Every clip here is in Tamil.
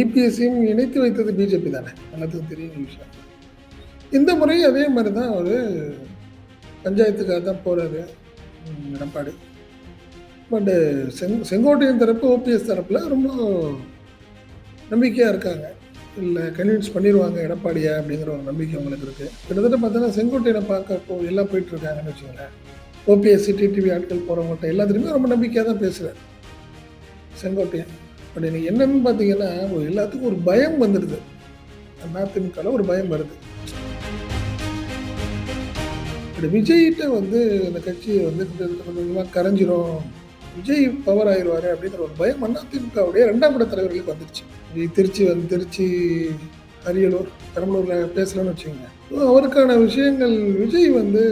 இபிஎஸ்சியும் இணைத்து வைத்தது பிஜேபி தானே? எல்லாத்துக்கும் தெரியும் விஷயம். இந்த முறை அதே மாதிரி தான் ஒரு பஞ்சாயத்துக்காக தான் போகிறாரு எடப்பாடி. பட்டு செங் செங்கோட்டையன் தரப்பு ஓபிஎஸ் தரப்பில் ரொம்ப நம்பிக்கையாக இருக்காங்க. இல்லை கன்வின்ஸ் பண்ணிடுவாங்க எடப்பாடியா அப்படிங்கிற ஒரு நம்பிக்கை அவங்களுக்கு இருக்குது கிட்டத்தட்ட பார்த்தோன்னா செங்கோட்டையனை பார்க்க இப்போ எல்லாம் போயிட்டுருக்காங்கன்னு வச்சுக்கோங்களேன். வச்சுங்களேன் ஓபிஎஸ் டிடிவி ஆட்கள் போகிறவங்கள்ட்ட எல்லாத்துலேயுமே ரொம்ப நம்பிக்கையாக தான் பேசுகிறேன் செங்கோட்டையன். பட் எனக்கு என்னன்னு பார்த்தீங்கன்னா எல்லாத்துக்கும் ஒரு பயம் வந்துடுது. அதிமுகவில் ஒரு பயம் வருது. பட் விஜய்கிட்ட வந்து அந்த கட்சியை வந்து கொஞ்சமாக கரைஞ்சிரும். விஜய் பவர் ஆயிடுவாரு அப்படிங்கிற ஒரு பயம் அதிமுகவுடைய ரெண்டாம் இட தலைவர்களுக்கு வந்துருச்சு விஜய் திருச்சி வந்து திருச்சி அரியலூர் பெரம்பலூரில் பேசலாம்னு வச்சுக்கோங்க. அவருக்கான விஷயங்கள் விஜய் வந்து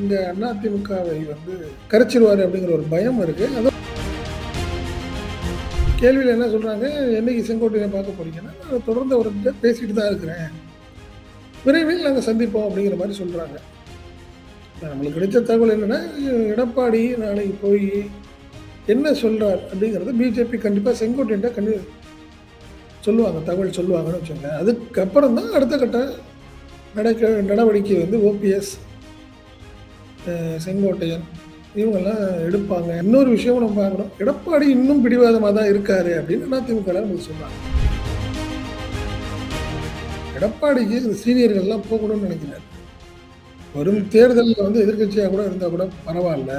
இந்த அதிமுகவை வந்து கரைச்சிடுவார் அப்படிங்கிற ஒரு பயம் இருக்குது அது கேள்வியில் என்ன சொல்கிறாங்க என்னைக்கு செங்கோட்டையை பார்க்க போறீங்கன்னா நான் தொடர்ந்து அவர்கிட்ட பேசிட்டு தான் இருக்கிறேன். விரைவில் நாங்கள் சந்திப்போம் அப்படிங்கிற மாதிரி சொல்கிறாங்க நம்மளுக்கு கிடைச்ச தகவல் என்னென்னா எடப்பாடி நாளைக்கு போய் என்ன சொல்கிறார் அப்படிங்கிறது பிஜேபி கண்டிப்பாக செங்கோட்டையன்ட்ட கண்டி சொல்லுவாங்க தகவல் சொல்லுவாங்கன்னு வச்சுக்கோங்க. அதுக்கப்புறம் தான் அடுத்த கட்ட நடக்க நடவடிக்கை வந்து ஓபிஎஸ் செங்கோட்டையன் இவங்கெல்லாம் எடுப்பாங்க. இன்னொரு விஷயம் நம்ம பார்க்கணும். எடப்பாடி இன்னும் பிடிவாதமாக தான் இருக்காரு அப்படின்னு அதிமுக நமக்கு சொன்னாங்க. எடப்பாடிக்கு இந்த சீனியர்கள்லாம் போகணும்னு நினைக்கிறார் வரும் தேர்தலில் வந்து எதிர்கட்சியாக கூட இருந்தால் கூட பரவாயில்ல.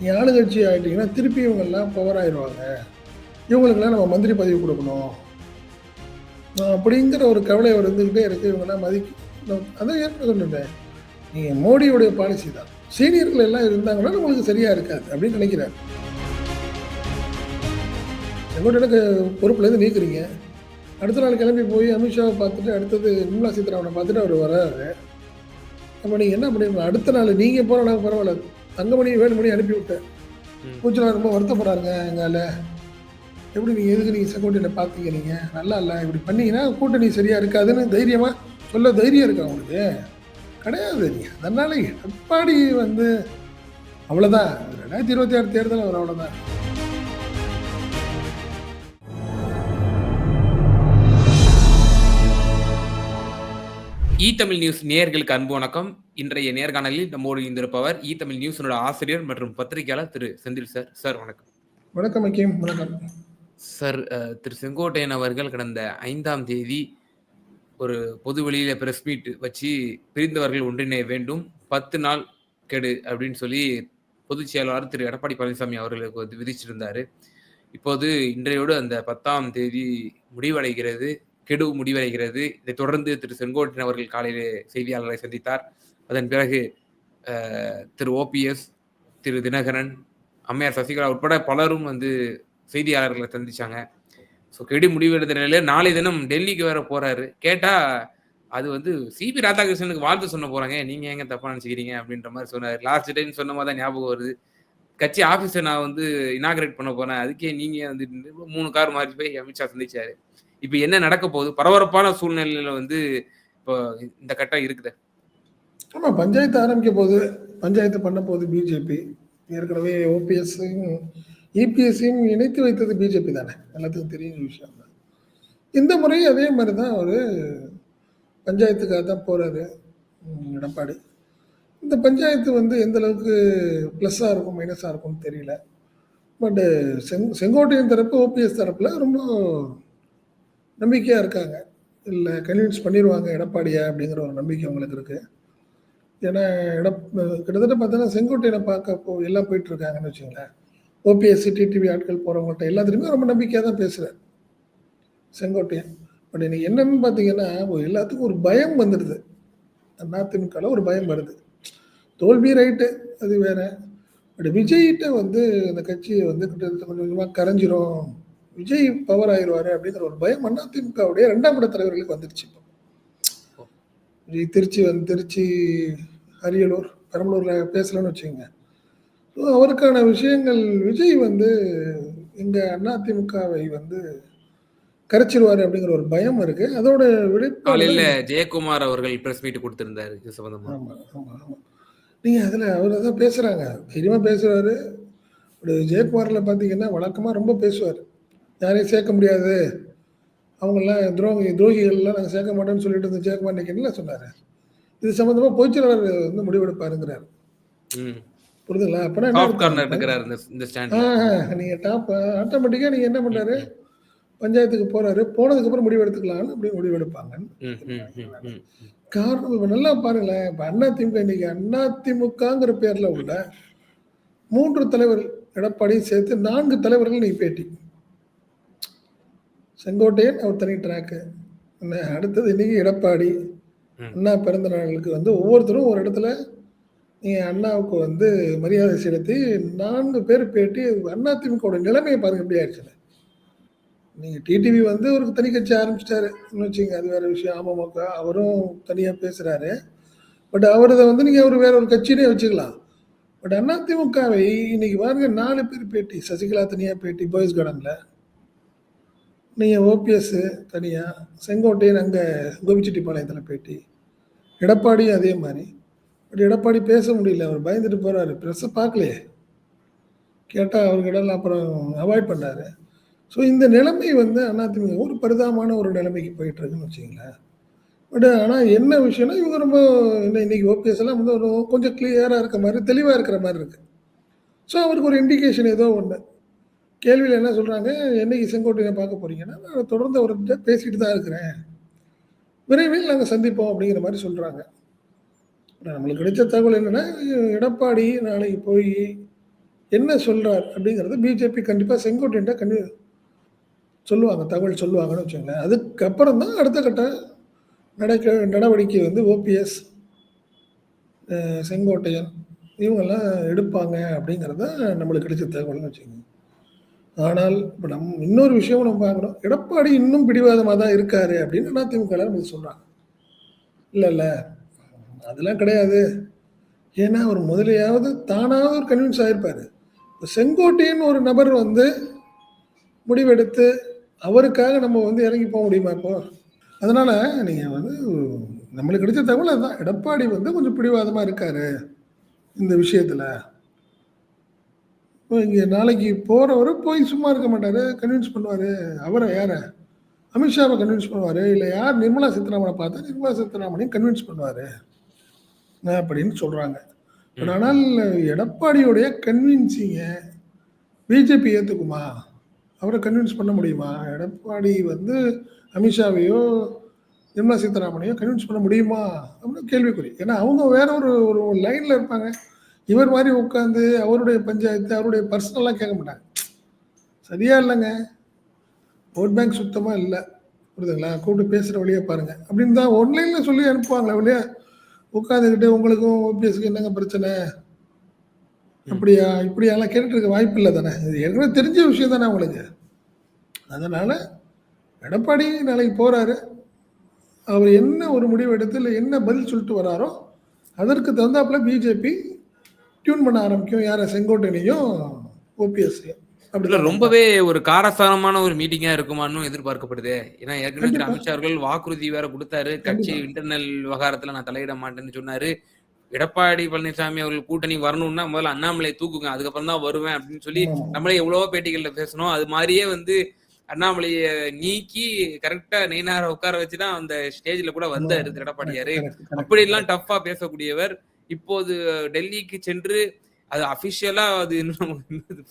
நீ ஆளுங்கட்சி ஆகிட்டீங்கன்னா திருப்பி இவங்கெல்லாம் பவர் ஆயிடுவாங்க இவங்களுக்கெல்லாம் நம்ம மந்திரி பதவி கொடுக்கணும். அப்படிங்கிற ஒரு கவலை அவர் இருந்துக்கிட்டே இருக்கு. இவங்கெல்லாம் மதிக்க அதான் ஏற்க சொன்னேன். நீங்கள் மோடியுடைய பாலிசி தான். சீனியர்கள் எல்லாம் இருந்தாங்கன்னா நம்மளுக்கு சரியாக இருக்காது அப்படின்னு நினைக்கிறார். செங்கோட்டையனுக்கு பொறுப்புலேருந்து நீக்குறீங்க. அடுத்த நாள் கிளம்பி போய் அமித்ஷாவை பார்த்துட்டு அடுத்தது நிர்மலா சீதாராமனை பார்த்துட்டு அவர் வர்றாரு அப்போ நீங்கள் என்ன பண்ணுவீங்க அடுத்த நாள் நீங்கள் போகிற நாள் பரவாயில்ல. தங்கமணி வேணுமணி அனுப்பி விட்டேன். பூச்சலா ரொம்ப வருத்தப்படுறாருங்க எங்கால எப்படி நீங்கள் எதுக்கு நீங்கள் செங்கோட்டையில் பார்த்தீங்க நீங்கள் நல்லா இல்லை. இப்படி பண்ணீங்கன்னா கூட்டணி சரியாக இருக்காதுன்னு தைரியமாக சொல்ல தைரியம் இருக்கா உங்களுக்கு? கிடையாது நீங்கள் அதனால எடப்பாடி வந்து அவ்வளோதான் ரெண்டாயிரத்தி இருபத்தி ஆறு தேர்தல் அவர் அவ்வளோதான் இ தமிழ் நியூஸ் நேயர்களுக்கு அன்பு வணக்கம். இன்றைய நேர்காணலில் நம்மோடு இருந்திருப்பவர் இ தமிழ் நியூஸினோட ஆசிரியர் மற்றும் பத்திரிகையாளர் திரு செந்தில் சார். சார் வணக்கம். வணக்கம் வணக்கம். சார் திரு செங்கோட்டையன் அவர்கள் கடந்த ஐந்தாம் தேதி ஒரு பொது வெளியில பிரஸ் மீட் வச்சு பிரிந்தவர்கள் ஒன்றிணைய வேண்டும். பத்து நாள் கெடு அப்படின்னு சொல்லி பொதுச் செயலாளர் திரு எடப்பாடி பழனிசாமி அவர்களுக்கு வந்து விதிச்சிருந்தாரு. இப்போது இன்றையோடு அந்த பத்தாம் தேதி முடிவடைகிறது. கெடு முடிவடைகிறது. இதை தொடர்ந்து திரு செங்கோட்டையன் அவர்கள் காலையிலே செய்தியாளர்களை சந்தித்தார். அதன் பிறகு திரு ஓபிஎஸ் திரு தினகரன் அம்மையார் சசிகலா உட்பட பலரும் வந்து செய்தியாளர்களை சந்திச்சாங்க. ஸோ கெடு முடிவெடுத்த நிலையில நாளை தினம் டெல்லிக்கு வேற போறாரு. கேட்டா அது வந்து சிபி ராதாகிருஷ்ணனுக்கு வாழ்த்து சொன்ன போறாங்க. நீங்க எங்க தப்பா நினைச்சுக்கிறீங்க? அப்படின்ற மாதிரி சொன்னாரு. லாஸ்ட் டைம் சொன்ன மாதிரி தான் ஞாபகம் வருது. கட்சி ஆஃபீஸை நான் வந்து இனாகிரேட் பண்ண போறேன். அதுக்கே நீங்க வந்து மூணு கார் மாறி போய் அமித்ஷா சந்திச்சாரு. இப்போ என்ன நடக்க போகுது? பரபரப்பான சூழ்நிலையில வந்து இப்போ இந்த கட்டம் இருக்குது. ஆமாம் பஞ்சாயத்து ஆரம்பிக்க போகுது. பஞ்சாயத்து பண்ண போகுது பிஜேபி ஏற்கனவே ஓபிஎஸ்ஸையும் இபிஎஸ்சியும் இணைத்து வைத்தது பிஜேபி தானே? எல்லாத்துக்கும் தெரியும் விஷயம். தான் இந்த முறை அதே மாதிரி தான் அவர் பஞ்சாயத்துக்காக தான் போகிறாரு எடப்பாடி. இந்த பஞ்சாயத்து வந்து எந்த அளவுக்கு ப்ளஸ்ஸாக இருக்கும் மைனஸாக இருக்கும்னு தெரியல. பட்டு செங் செங்கோட்டையன் தரப்பு ஓபிஎஸ் தரப்பில் ரொம்ப நம்பிக்கையாக இருக்காங்க. இல்லை கன்வின்ஸ் பண்ணிடுவாங்க எடப்பாடியா அப்படிங்கிற ஒரு நம்பிக்கை அவங்களுக்கு இருக்குது ஏன்னா எடப் கிட்டத்தட்ட பார்த்தோன்னா செங்கோட்டையனை பார்க்க போ எல்லாம் போயிட்டுருக்காங்கன்னு வச்சுங்களேன் ஓபிஎஸ்சி டிடிவி ஆட்கள் போகிறவங்கள்ட்ட எல்லாத்துலேயுமே ரொம்ப நம்பிக்கையாக தான் பேசுகிறேன் செங்கோட்டையன். பட் இன்னைக்கு என்னன்னு பார்த்தீங்கன்னா எல்லாத்துக்கும் ஒரு பயம் வந்துடுது. அதிமுகவில் ஒரு பயம் வருது. தோல்வி ரைட்டு அது வேற. பட் விஜய்கிட்ட வந்து அந்த கட்சியை வந்து கிட்டத்தட்ட கொஞ்சம் கொஞ்சமாக கரைஞ்சிரும். விஜய் பவர் ஆயிடுவாரு அப்படிங்கிற ஒரு பயம் அதிமுகவுடைய ரெண்டாம் இட தலைவர்களுக்கு வந்துடுச்சு இப்போ. விஜய் திருச்சி வந்து திருச்சி அரியலூர் பெரம்பலூரில் பேசலன்னு வச்சுக்கோங்க. அவருக்கான விஷயங்கள் விஜய் வந்து இந்த அதிமுகவை வந்து கரைச்சிருவாரு அப்படிங்கிற ஒரு பயம் இருக்கு. அதோட விழிப்பு காலையில ஜெயக்குமார் அவர்கள் பிரஸ் மீட் கொடுத்திருந்தாரு இது சம்பந்தமா? ஆமா ஆமா ஆமா. நீங்க அதுல அவர் தான் பேசுறாங்க. தைரியமா பேசுறாரு ஒரு ஜெயக்குமார்ல பாத்தீங்கன்னா வழக்கமா ரொம்ப பேசுவார். யாரையும் சேர்க்க முடியாது. அவங்கெல்லாம் துரோகி துரோகிகள்லாம் நாங்கள் சேர்க்க மாட்டோம்னு சொல்லிட்டு இருந்த ஜெயக்குமார் இன்னைக்கு என்ன சொன்னார்? இது சம்மந்தமாக பொதுச்செயலாளர் வந்து முடிவெடுப்பாருங்கிறார். ம். புரியுதுங்களா? அப்போனா டாப் கார்னர்? இருக்கிறார் இந்த ஸ்டாண்ட் ஆ நீங்கள் டாப் ஆட்டோமேட்டிக்காக நீங்கள் என்ன பண்ணுறாரு பஞ்சாயத்துக்கு போறாரு. போனதுக்கு அப்புறம் முடிவு எடுத்துக்கலாம்னு அப்படி முடிவு எடுப்பாங்க. காரணம் இப்போ நல்லா பாருங்களேன். இப்போ அண்ணா திமுக இன்னைக்கு அண்ணா திமுகங்கிற பேர்ல உள்ள மூன்று தலைவர்கள் எடப்பாடியும் சேர்த்து நான்கு தலைவர்கள் நீ பேட்டி. செங்கோட்டையன் அவர் தனி ட்ராக்கு அடுத்தது இன்னைக்கு எடப்பாடி. அண்ணா பிறந்த நாளுக்கு வந்து ஒவ்வொருத்தரும் ஒரு இடத்துல என் அண்ணாவுக்கு வந்து மரியாதை செலுத்தி நான்கு பேர் பேட்டி அண்ணா திமுகவோட நிலைமையை பாருங்க எப்படி ஆயிடுச்சுன்னு நீங்கள் டிடிவி வந்து ஒரு தனி கட்சி ஆரம்பிச்சிட்டாரு. வச்சுங்க அது வேற விஷயம். அமமுக அவரும் தனியாக பேசுகிறாரு பட் அவரதை வந்து நீங்கள் அவர் வேற ஒரு கட்சியிலே வச்சுக்கலாம். பட் அதிமுகவை இன்னைக்கு பாருங்க நாலு பேர் பேட்டி. சசிகலா தனியாக பேட்டி பாய்ஸ் கார்டனில் நீங்கள் ஓபிஎஸ் தனியாக செங்கோட்டையன் அங்கே கோபிச்செட்டிப்பாளையத்தில் பேட்டி. எடப்பாடியும் அதே மாதிரி. பட் எடப்பாடி பேச முடியல அவர் பயந்துட்டு போறாரு. ப்ரெஸ்ஸை பார்க்கலையே. கேட்டால் அவர்கிட்ட அப்புறம் அவாய்ட் பண்ணாரு. ஸோ இந்த நிலைமை வந்து அதிமுக ஒரு பரிதாபமான ஒரு நிலைமைக்கு போயிட்டு இருக்குன்னு வச்சுங்களேன் பட் ஆனால் என்ன விஷயம்னா இவங்க ரொம்ப என்ன இன்னைக்கு ஓபிஎஸ் எல்லாம் வந்து ஒரு கொஞ்சம் கிளியராக இருக்க மாதிரி தெளிவாக இருக்கிற மாதிரி இருக்கு. ஸோ அவருக்கு ஒரு இண்டிகேஷன் ஏதோ ஒன்று கேள்வியில் என்ன சொல்கிறாங்க என்னைக்கு செங்கோட்டையை பார்க்க போறீங்கன்னா நான் தொடர்ந்து அவர்கிட்ட பேசிட்டு தான் இருக்கிறேன். விரைவில் நாங்கள் சந்திப்போம் அப்படிங்கிற மாதிரி சொல்கிறாங்க நம்மளுக்கு கிடைச்ச தகவல் என்னன்னா எடப்பாடி நாளைக்கு போய் என்ன சொல்கிறார் அப்படிங்கிறது பிஜேபி கண்டிப்பாக செங்கோட்டையன்ட்ட கண்டி சொல்லுவாங்க தகவல் சொல்லுவாங்கன்னு வச்சுக்கோங்களேன். அதுக்கப்புறம் தான் அடுத்த கட்ட நடக்க நடவடிக்கை வந்து ஓபிஎஸ் செங்கோட்டையன் இவங்கெல்லாம் எடுப்பாங்க அப்படிங்கிறத நம்மளுக்கு கிடைச்ச தகவல்னு வச்சுக்கோங்க. ஆனால் இப்போ நம்ம இன்னொரு விஷயம் நம்ம பார்க்குறோம் எடப்பாடி இன்னும் பிடிவாதமாக தான் இருக்காரு அப்படின்னு அதிமுக நம்மளுக்கு சொல்கிறாங்க இல்லை இல்லை. அதெல்லாம் கிடையாது. ஏன்னா அவர் முதலையாவது தானாவது ஒரு கன்வின்ஸ் ஆகிருப்பார் இப்போ ஒரு நபர் வந்து முடிவெடுத்து அவருக்காக நம்ம வந்து இறங்கி போக முடியுமா இப்போ? அதனால் நீங்கள் வந்து நம்மளுக்கு கிடைச்ச தகவல் அதுதான். எடப்பாடி வந்து கொஞ்சம் பிடிவாதமாக இருக்கார் இந்த விஷயத்தில். இப்போ இங்கே நாளைக்கு போகிறவர் போய் சும்மா இருக்க மாட்டார் கன்வின்ஸ் பண்ணுவார். அவரை யாரை? அமித்ஷாவை கன்வின்ஸ் பண்ணுவார். இல்லை யார் நிர்மலா சீதாராமனை பார்த்தா நிர்மலா சீதாராமனையும் கன்வின்ஸ் பண்ணுவார். அப்படின்னு சொல்றாங்க. பட் ஆனால் எடப்பாடியுடைய கன்வின்சிங்க பிஜேபி ஏற்றுக்குமா அவரை கன்வின்ஸ் பண்ண முடியுமா? எடப்பாடி வந்து அமித்ஷாவையோ நிர்மலா சீதாராமனையோ கன்வின்ஸ் பண்ண முடியுமா? அப்படின்னு கேள்விக்குறி. ஏன்னா அவங்க வேற ஒரு ஒரு லைனில் இருப்பாங்க. இவர் மாதிரி உட்காந்து அவருடைய பஞ்சாயத்து அவருடைய பர்சனலாக கேட்க மாட்டாங்க. சரியா இல்லைங்க. ஓட் பேங்க் சுத்தமாக இல்லை. புரியுதுங்களா? கூப்பிட்டு பேசுகிற வழியே பாருங்க. அப்படின்னு தான் ஒன்லைனில் சொல்லி அனுப்புவாங்களே வழியா உட்காந்துக்கிட்டு உங்களுக்கும் ஓபிஎஸ்க்கு என்னங்க பிரச்சனை? அப்படியா? இப்படியெல்லாம் கேட்டுட்டு இருக்க வாய்ப்பு இல்லை தானே? இது ஏற்கனவே தெரிஞ்ச விஷயம் தானே உங்களுக்கு. அதனால எடப்பாடி நாளைக்கு போறாரு. அவர் என்ன ஒரு முடிவு எடுத்து இல்லை என்ன பதில் சொல்லிட்டு வராரோ அதற்கு தகுந்தாப்புல பிஜேபி டியூன் பண்ண ஆரம்பிக்கும். யார? செங்கோட்டையனையும் ஓபிஎஸ்ஸையும் இல்ல ரொம்பவே ஒரு காரசாரமான ஒரு மீட்டிங்கா இருக்குமான்னு எதிர்பார்க்கப்படுது ஏன்னா ஏற்கனவே. அமித்ஷா அவர்கள் வாக்குறுதி வேற கொடுத்தாரு கட்சி. இன்டர்னல் விவகாரத்துல நான் தலையிட மாட்டேன்னு சொன்னாரு எடப்பாடி பழனிசாமி அவர்கள் கூட்டணி வரணும்னா முதல்ல அண்ணாமலை தூக்குங்க அதுக்கப்புறம் தான் வருவேன் அப்படின்னு சொல்லி. நம்மளே எவ்வளவோ பேட்டிகள்ல பேசணும் அது மாதிரியே வந்து அண்ணாமலைய நீக்கி கரெக்டா நெய்னார உட்கார வச்சுதான் அந்த ஸ்டேஜ்ல கூட வந்தாரு திரு எடப்பாடியாரு. அப்படி எல்லாம் டஃப்பா பேசக்கூடியவர் இப்போது டெல்லிக்கு சென்று அது அபிஷியலா அது இன்னும்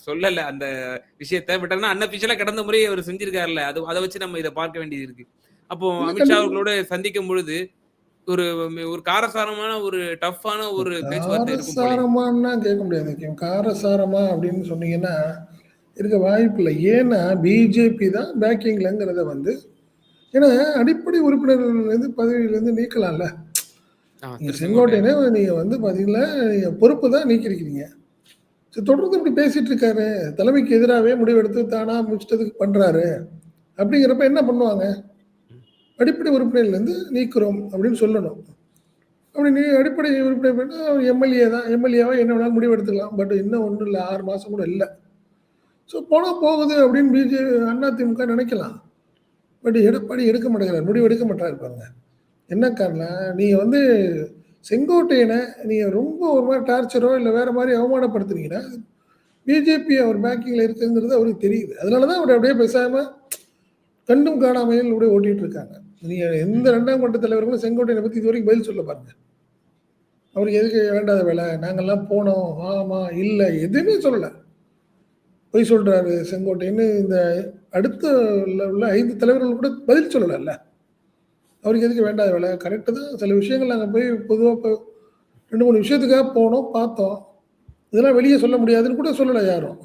சொல்லல. அந்த விஷயத்த பட் ஆனா அன்அபிஷியலா கடந்த முறை அவர் செஞ்சிருக்காருல்ல. அது அதை வச்சு நம்ம இதை பார்க்க வேண்டியது இருக்கு. அப்போ அமித்ஷா. அவர்களோட சந்திக்கும் பொழுது ஒரு ஒரு காரசாரமான ஒரு டஃப்பான ஒரு பேச்சுவார்த்தை காரசாரமான்னா கேட்க முடியாது. காரசாரமா அப்படின்னு சொன்னீங்கன்னா இருக்க வாய்ப்பு இல்லை. ஏன்னா பிஜேபி தான் பேக்கிங்லங்கிறத வந்து ஏன்னா அடிப்படை உறுப்பினர்கள்லேருந்து பதவியிலேருந்து நீக்கலாம்ல. செங்கோட்டையனே நீங்க வந்து பாத்தீங்களா நீங்க பொறுப்பு தான் நீக்கிருக்கிறீங்க தொடர்ந்து இப்படி பேசிட்டு இருக்காரு. தலைமைக்கு எதிராகவே முடிவெடுத்து தானா முடிச்சிட்டதுக்கு பண்றாரு. அப்படிங்கிறப்ப என்ன பண்ணுவாங்க? அடிப்படை உறுப்பினர்ல இருந்து நீக்கிறோம் அப்படின்னு சொல்லணும். அப்படி நீ அடிப்படை உறுப்பினர் எம்எல்ஏ தான். எம்எல்ஏவா என்ன வேணாலும் முடிவு எடுத்துக்கலாம் பட் இன்னும் ஒன்றும் இல்லை ஆறு மாசம் கூட இல்லை. ஸோ போனால் போகுது அப்படின்னு பிஜேபி அதிமுக நினைக்கலாம். பட் எடப்பாடி எடுக்க மாட்டேங்கிறார். முடிவு எடுக்க மாட்டாரு பாருங்க. என்ன காரணம் நீங்கள் வந்து செங்கோட்டையனை நீங்கள் ரொம்ப ஒரு மாதிரி டார்ச்சரோ இல்லை வேற மாதிரி அவமானப்படுத்துனீங்கன்னா பிஜேபி அவர் பேக்கிங்கில் இருக்குங்கிறது அவருக்கு தெரியுது. அதனால தான் அவர் அப்படியே பேசாமல் கண்டும் காணாமையில் இப்படியே ஓட்டிட்டு இருக்காங்க. நீங்கள் எந்த ரெண்டாம் கட்ட தலைவர்களும் செங்கோட்டையனை பற்றி இது வரைக்கும் பதில் சொல்ல பாருங்க. அவருக்கு எதுக்கு வேண்டாத வேலை? நாங்கள்லாம் போனோம். ஆமாம் இல்லை எதுவுமே சொல்லலை. பொய் சொல்கிறாரு செங்கோட்டைன்னு இந்த அடுத்த உள்ள- உள்ள ஐந்து தலைவர்கள் கூட பதில் சொல்லலைல்ல. அவருக்கு எதுக்கு வேண்டாத வேலை? கரெக்டு தான் சில விஷயங்கள் நாங்கள் போய் பொதுவாக இப்போ ரெண்டு மூணு விஷயத்துக்காக போனோம் பார்த்தோம். இதெல்லாம் வெளியே சொல்ல முடியாதுன்னு கூட சொல்லலை யாரும்.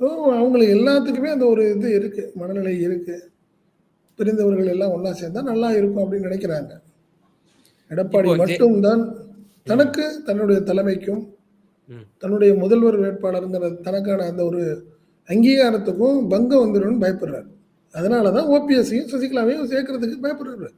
ஸோ அவங்களுக்கு எல்லாத்துக்குமே அந்த ஒரு இது இருக்கு. மனநிலை இருக்கு. பிரிந்தவர்கள் எல்லாம் ஒன்றா சேர்ந்தா நல்லா இருக்கும் அப்படின்னு நினைக்கிறாங்க. எடப்பாடி மட்டும்தான் தனக்கு தன்னுடைய தலைமைக்கும். தன்னுடைய முதல்வர் வேட்பாளருங்கிற தனக்கான அந்த ஒரு அங்கீகாரத்துக்கும் பங்கம் வந்துடும்னு பயப்படுறாரு. அதனால தான் ஓபிஎஸ்சியும் சசிகலாவையும் சேர்க்கறதுக்கு பயப்படுறாரு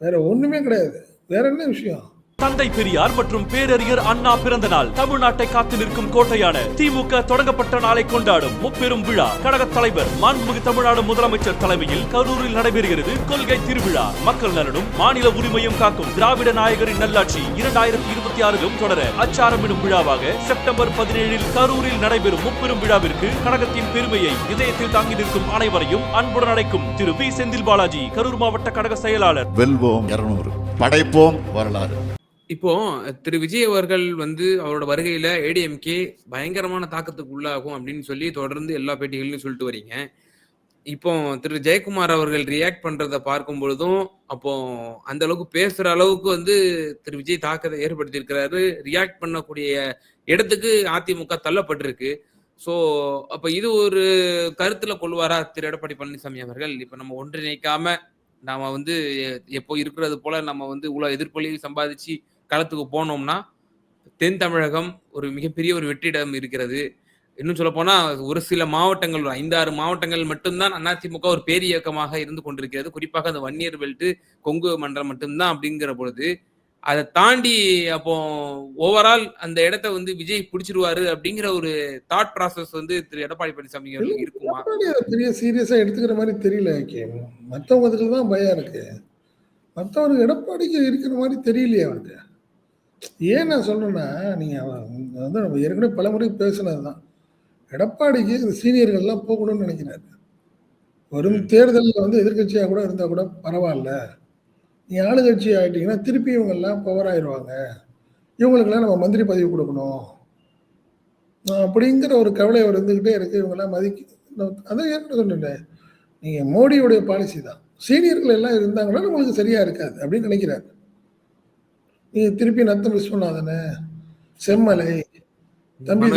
வேற ஒண்ணுமே கிடையாது. வேற என்ன விஷயம்? தந்தை பெரியார் மற்றும் பேரறிஞர் அண்ணா பிறந்த நாள் தமிழ்நாட்டை காத்து நிற்கும் கோட்டையான திமுக தொடங்கப்பட்ட நாளை கொண்டாடும் முப்பெரும் விழா. கழக தலைவர் மாண்புமிகு தமிழ்நாடு முதலமைச்சர் தலைமையில் கரூரில் நடைபெறுகிறது கொள்கை திருவிழா. மக்கள் நலனும் மாநில உரிமையும் காக்கும் திராவிட நாயகரின் நல்லாட்சி இரண்டாயிரத்தி இருபத்தி ஆறிலும் தொடர அச்சாரமிடும் விழாவாக செப்டம்பர் பதினேழில் கரூரில் நடைபெறும் முப்பெரும் விழாவிற்கு கழகத்தின் பெருமையை இதயத்தில் தாங்கி நிற்கும் அனைவரையும் அன்புடன் அழைக்கும் திரு வி. செந்தில் பாலாஜி கரூர் மாவட்ட கழக செயலாளர். வெல்வோம் இருநூறு. படைப்போம் வரலாறு. இப்போ திரு விஜய் அவர்கள் வந்து அவரோட வருகையில ஏடிஎம்கே பயங்கரமான தாக்கத்துக்கு உள்ளாகும் அப்படின்னு சொல்லி தொடர்ந்து எல்லா பேட்டிகளையும் சொல்லிட்டு வரீங்க. இப்போ திரு ஜெயக்குமார் அவர்கள் ரியாக்ட் பண்றத பார்க்கும் பொழுதும் அப்போ அந்த அளவுக்கு பேசுற அளவுக்கு வந்து திரு விஜய் தாக்கத்தை ஏற்படுத்தி இருக்கிறாரு ரியாக்ட் பண்ணக்கூடிய இடத்துக்கு அதிமுக தள்ளப்பட்டிருக்கு. ஸோ அப்ப இது ஒரு கருத்துல கொள்வாரா திரு எடப்பாடி பழனிசாமி அவர்கள்? இப்ப நம்ம ஒன்றிணைக்காம நாம வந்து எப்போ இருக்கிறது போல நம்ம வந்து இவ்வளவு எதிர்ப்பொலியை சம்பாதிச்சு களத்துக்கு போனோம்னா தென் தமிழகம் ஒரு மிகப்பெரிய ஒரு வெற்றிடம் இருக்கிறது. இன்னும் சொல்ல போனா ஒரு சில மாவட்டங்கள் ஒரு ஐந்தாறு மாவட்டங்கள் மட்டும்தான் அதிமுக ஒரு பேர் இயக்கமாக இருந்து கொண்டிருக்கிறது. குறிப்பாக அந்த வன்னியர் பெல்ட் கொங்கு மண்டலம் மட்டும்தான் அப்படிங்கிற பொழுது அதை தாண்டி அப்போ ஓவரால் அந்த இடத்த வந்து விஜய் பிடிச்சிருவாரு அப்படிங்கிற ஒரு தாட் ப்ராசஸ் வந்து திரு எடப்பாடி பழனிசாமி இருக்குமா? பெரிய சீரியஸா எடுத்துக்கிற மாதிரி தெரியல மற்றவங்களுக்கு தான் பயம் இருக்கு. மற்றவருக்கு எடப்பாடிக்கு இருக்கிற மாதிரி தெரியலையே அவருக்கு. ஏன் நான் சொல்றேன்னா நீங்க வந்து நம்ம ஏற்கனவே பல முறை பேசுனது தான் எடப்பாடிக்கு இந்த சீனியர்கள்லாம் போகணும்னு நினைக்கிறாரு. வரும் தேர்தலில் வந்து எதிர்க்கட்சியாக கூட இருந்தால் கூட பரவாயில்ல. நீ ஆளுங்கட்சி ஆகிட்டீங்கன்னா திருப்பி இவங்கெல்லாம் பவர் ஆயிடுவாங்க இவங்களுக்கெல்லாம் நம்ம மந்திரி பதவி கொடுக்கணும். அப்படிங்கிற ஒரு கவலை அவர் இருந்துக்கிட்டே இருக்கு. இவங்கெல்லாம் மதிக்க அதான் ஏற்கனவே சொன்னேன் நீங்கள் மோடியுடைய பாலிசி தான். சீனியர்கள் எல்லாம் இருந்தாங்கன்னா உங்களுக்கு சரியா இருக்காது அப்படின்னு நினைக்கிறாரு. நீங்க திருப்பி நத்தம் விஸ்வநாதன் செம்மலை. தம்பி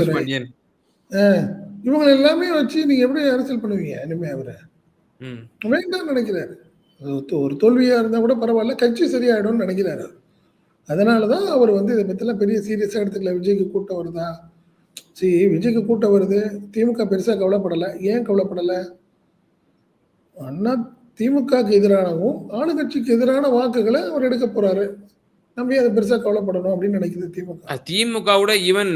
இவங்களை எல்லாமே வச்சு நீங்க எப்படி அரசியல் பண்ணுவீங்க? இனிமே அவரை. ம். வேண்டாம்னு நினைக்கிறாரு. ஒரு தோல்வியா இருந்தா கூட பரவாயில்ல கட்சி சரியாயிடும்னு நினைக்கிறாரு. அதனால தான் அவர் வந்து இதை பத்திலாம் பெரிய சீரியஸா எடுத்துக்கல. விஜய்க்கு கூட்டம் வருதா? சரி விஜய்க்கு கூட்டம் வருது. திமுக பெருசா கவலைப்படலை. ஏன் கவலைப்படலை? அண்ணா திமுகக்கு எதிரானவும் ஆளுங்கட்சிக்கு எதிரான வாக்குகளை அவர் எடுக்க போறாரு. நம்ம அதை பெருசா கவலைப்படணும் அப்படின்னு நினைக்குது திமுக. திமுகவோட ஈவன்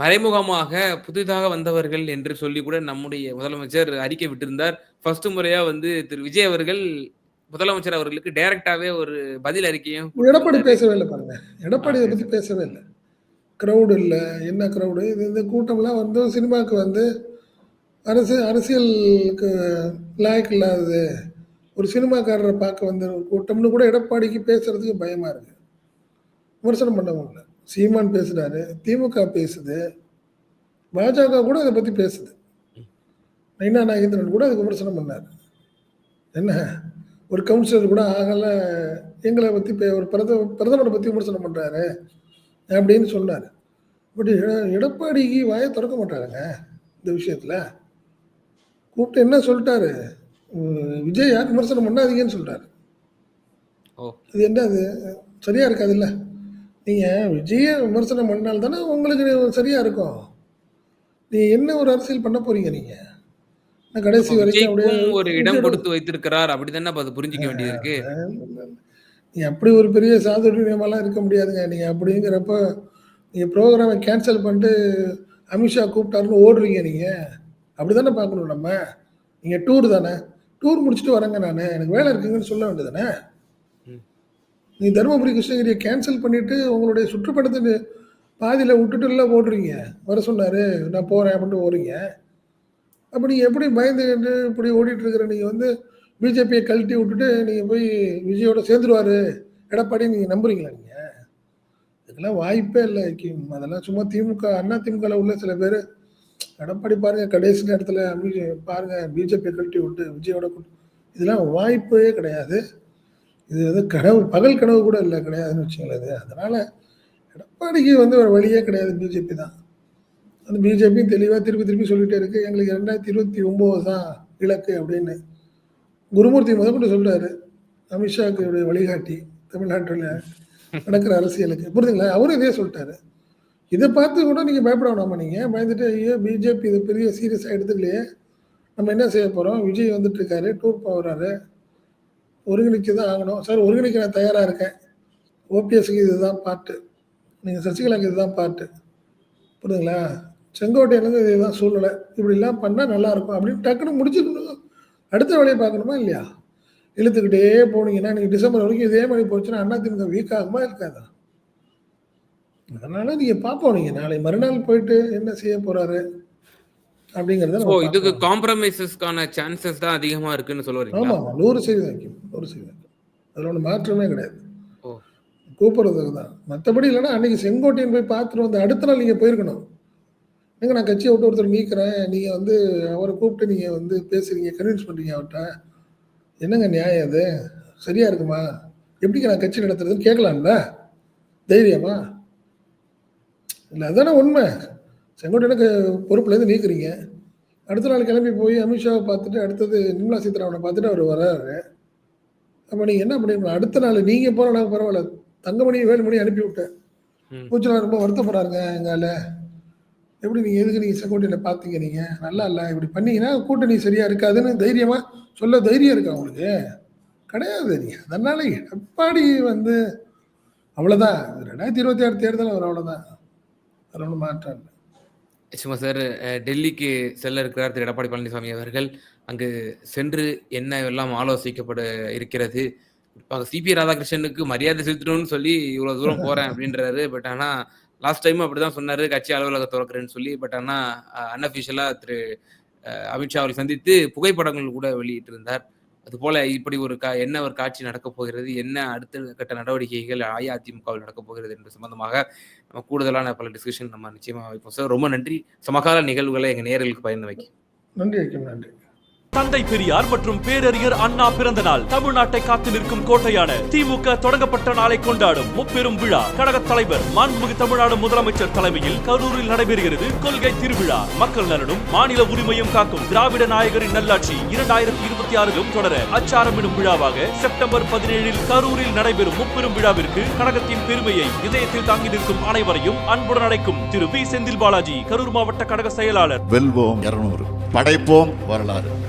மறைமுகமாக புதிதாக வந்தவர்கள் என்று சொல்லி கூட நம்முடைய முதலமைச்சர் அறிக்கை விட்டிருந்தார். ஃபர்ஸ்ட் முறையா வந்து திரு விஜய் அவர்கள் முதலமைச்சர் அவர்களுக்கு டைரக்டாவே ஒரு பதில் அறிக்கையும் எடப்பாடி பேசவே இல்லை பாருங்க. எடப்பாடி இதை பத்தி பேசவே இல்லை. க்ரௌடு இல்லை. என்ன க்ரௌடு இது இந்த கூட்டம்லாம் வந்து சினிமாவுக்கு வந்து அரசு அரசியலுக்கு லாய்க்கு இல்லாதது. ஒரு சினிமாக்காரரை பார்க்க வந்த ஒரு கூட்டம்னு கூட எடப்பாடிக்கு பேசுறதுக்கு பயமா இருக்கு. விமர்சனம் பண்ண முடியல. சீமான் பேசுறாரு திமுக பேசுது பாஜக கூட இதை பத்தி பேசுது. நைனா நாகேந்திரன் கூட அதுக்கு விமர்சனம் பண்ணாரு. என்ன? ஒரு கவுன்சிலர் கூட ஆகல எங்களை பத்தி பே- ஒரு பிரதம பிரதமரை பத்தி விமர்சனம் பண்றாரு அப்படின்னு சொன்னாரு. பட் எடப்பாடிக்கு வாயை திறக்க மாட்டாருங்க இந்த விஷயத்துல. கூப்பிட்டு என்ன சொல்லிட்டாரு? விஜய் யார்? விமர்சனம் பண்ணாதீங்கன்னு சொல்லிட்டாரு இது என்ன அது? சரியா இருக்காதுல்ல? நீங்க விஜய விமர்சனம் பண்ணால் தானே உங்களுக்கு சரியா இருக்கும். நீ என்ன ஒரு அரசியல் பண்ண போறீங்க நீங்க? நான் கடைசி வரைக்கும் ஒரு இடம் கொடுத்து வைத்திருக்கிறார். அப்படிதானே அப்ப அது புரிஞ்சிக்க வேண்டியது இருக்கு. நீ அப்படி ஒரு பெரிய சாதுரியமெல்லாம் இருக்க முடியாதுங்க. நீங்க அப்படிங்கிறப்ப நீங்க ப்ரோக்ராமை கேன்சல் பண்ணிட்டு அமித்ஷா கூப்பிட்டாருன்னு ஓடுறீங்க நீங்க. அப்படிதானே பார்க்கணும் நம்ம. நீங்க டூர் தானே. டூர் முடிச்சுட்டு வரேங்க நான். எனக்கு வேலை இருக்குங்கன்னு சொல்ல வேண்டியதானே. நீ தருமபுரி கிருஷ்ணகிரியை கேன்சல் பண்ணிட்டு உங்களுடைய சுற்றுப்படத்தை பாதியில் விட்டுட்டு எல்லாம் ஓடுறீங்க வர சொன்னார். நான் போகிறேன் அப்படின்ட்டு ஓடுறீங்க அப்போ நீங்கள் எப்படி பயந்துட்டு இப்படி ஓடிட்டுருக்கிற நீங்கள் வந்து பிஜேபியை கழட்டி விட்டுட்டு நீங்கள் போய் விஜயோட சேர்ந்துருவாரு. எடப்பாடி நீங்கள் நம்புறீங்களா நீங்கள் இதெல்லாம் வாய்ப்பே இல்லை ஐக்கியம் அதெல்லாம் சும்மா திமுக அண்ணா திமுகவில் உள்ள சில பேர் எடப்பாடி பாருங்கள் கடைசி நேரத்தில் பாருங்கள் பிஜேபியை கழட்டி விட்டு விஜயோட இதெல்லாம் வாய்ப்பே கிடையாது. இது வந்து கனவு பகல் கனவு கூட இல்லை கிடையாதுன்னு வச்சுங்களேன் இது. அதனால எடப்பாடிக்கு வந்து ஒரு வழியே கிடையாது பிஜேபி தான். அந்த பிஜேபியும் தெளிவாக திருப்பி திருப்பி சொல்லிட்டே இருக்கு. எங்களுக்கு ரெண்டாயிரத்தி இருபத்தி ஒம்போது தான் இலக்கு அப்படின்னு குருமூர்த்தி முதற்கொண்டு சொல்றாரு. அமித்ஷாக்கு வழிகாட்டி தமிழ்நாட்டில் நடக்கிற அரசியலுக்கு. புரியுதுங்களா அவரும் இதே சொல்லிட்டாரு. இதை பார்த்து கூட நீங்கள் பயப்பட வேணாமா நீங்கள் பயந்துட்டு ஐயோ பிஜேபி இதை பெரிய சீரியஸாக எடுத்துக்கலையே. நம்ம என்ன செய்ய போகிறோம் விஜய் வந்துட்டு இருக்காரு டூர் போகிறாரு ஒருங்கிணைச்சு தான் ஆகணும். சார் ஒருங்கிணைக்க நான் தயாராக இருக்கேன். ஓபிஎஸ்க்கு இதுதான் பாட்டு. நீங்கள் சசிகலாக்கு இதுதான் பாட்டு. புரியுதுங்களா? செங்கோட்டையிலேருந்து இதுதான் சூழ்நிலை. இப்படிலாம் பண்ணால் நல்லாயிருக்கும் அப்படின்னு டக்குன்னு முடிச்சுக்கணும் அடுத்த வேலையை பார்க்கணுமா இல்லையா? இழுத்துக்கிட்டே போனீங்கன்னா நீங்கள் டிசம்பர் வரைக்கும் இதே மாதிரி போச்சுன்னா அதிமுக வீக் ஆகுமா இருக்காதா? அதனால நீங்கள் பார்ப்போம். நீங்கள் நாளை மறுநாள் போயிட்டு என்ன செய்ய போகிறாரு அப்படிங்கிறத இதுக்கு. காம்ப்ரமைசஸ்க்கான சான்சஸ் தான் அதிகமா இருக்குன்னு சொல்ல ஆமா நூறு சதவீதம் நூறு சதவீதம் அதில் ஒன்றும் மாற்றமே கிடையாது. ஓ. கூப்பிடுறதுக்கு தான். மற்றபடி இல்லைன்னா அன்னைக்கு செங்கோட்டையன் போய் பார்த்துட்டு வந்து அடுத்த நாள் நீங்கள் போயிருக்கணும். ஏங்க நான் கட்சியை விட்டு ஒருத்தர் நீக்கிறேன் நீங்கள் வந்து அவரை கூப்பிட்டு நீங்கள் வந்து பேசுறீங்க கன்வின்ஸ் பண்ணுறீங்க அவர்கிட்ட. என்னங்க நியாயம் அது? சரியா இருக்குமா? எப்படிங்க நான் கட்சி நடத்துறதுன்னு கேட்கலாம்ல? தைரியமா? இல்லை அதானே உண்மை. செங்கோட்டையனுக்கு பொறுப்புலேருந்து நீக்குறீங்க. அடுத்த நாள் கிளம்பி போய் அமித்ஷாவை பார்த்துட்டு அடுத்தது நிர்மலா சீதாராமனை பார்த்துட்டு அவர் வராரு அப்போ நீங்கள் என்ன பண்ணிருக்கணும் அடுத்த நாள் நீங்கள் போகிற நாள் பரவாயில்ல. தங்கமணி வேலுமணி அனுப்பி விட்டேன். பூச்சலா ரொம்ப வருத்தப்படுறாருங்க எங்கால எப்படி நீங்கள் எதுக்கு நீங்கள் செங்கோட்டையில் பார்த்தீங்க நீங்கள் நல்லா இல்லை. இப்படி பண்ணீங்கன்னா கூட்டணி சரியாக இருக்காதுன்னு தைரியமாக சொல்ல தைரியம் இருக்கா உங்களுக்கு? கிடையாது நீங்கள் அதனால எடப்பாடி வந்து அவ்வளோதான் ரெண்டாயிரத்தி இருபத்தி ஆறு தேர்தல் அவர் அவ்வளோதான் அதில் ஒன்றும் மாற்றம் இல்லை நிச்சயமா சார். டெல்லிக்கு செல்ல இருக்கிறார் திரு. எடப்பாடி பழனிசாமி அவர்கள். அங்கு சென்று என்ன எல்லாம் ஆலோசிக்கப்பட இருக்கிறது? குறிப்பாக சிபி ராதாகிருஷ்ணனுக்கு மரியாதை செலுத்தணும்னு சொல்லி இவ்வளவு தூரம் போறேன் அப்படின்றாரு. பட் ஆனா லாஸ்ட் டைம் அப்படிதான் சொன்னாரு. கட்சி அலுவலகம் திறக்கிறேன்னு சொல்லி. பட் ஆனா அன்அபிஷியலா திரு அமித்ஷா அவரை சந்தித்து புகைப்படங்கள் கூட வெளியிட்டிருந்தார். அதுபோல இப்படி ஒரு கா என்ன ஒரு காட்சி நடக்கப் போகிறது? என்ன அடுத்த கட்ட நடவடிக்கைகள் அஇஅதிமுகவில் நடக்கப் போகிறது என்பது சம்பந்தமாக நம்ம கூடுதலான பல டிஸ்கஷன் நம்ம நிச்சயமா வைப்போம். சார் ரொம்ப நன்றி. சமகால நிகழ்வுகளை எங்க நேயர்களுக்கு பயந்து வைக்க. நன்றி வைக்கும் நன்றி. தந்தை பெரியார் மற்றும் பேரறிஞர் அண்ணா பிறந்த நாள் தமிழ்நாட்டை காத்து நிற்கும் கோட்டையான திமுக தொடங்கப்பட்ட நாளை கொண்டாடும் முப்பெரும் விழா. கழகத் தலைவர் மாண்புமிகு தமிழ்நாடு முதலமைச்சர் தலைமையில் கரூரில் நடைபெறுகிறது கொள்கை திருவிழா. மக்கள் நலனும் மாநில உரிமையும் காக்கும் திராவிட நாயகரின் நல்லாட்சி இரண்டாயிரத்தி இருபத்தி ஆறிலும் தொடர அச்சாரம் எனும் விழாவாக செப்டம்பர் பதினேழில் கரூரில் நடைபெறும் முப்பெரும் விழாவிற்கு கழகத்தின் பெருமையை இதயத்தில் தாங்கி நிற்கும் அனைவரையும் அன்புடன் அழைக்கும் திரு வி செந்தில் பாலாஜி கரூர் மாவட்ட கழக செயலாளர். வெல்வோம் இருநூறு. படைப்போம் வரலாறு.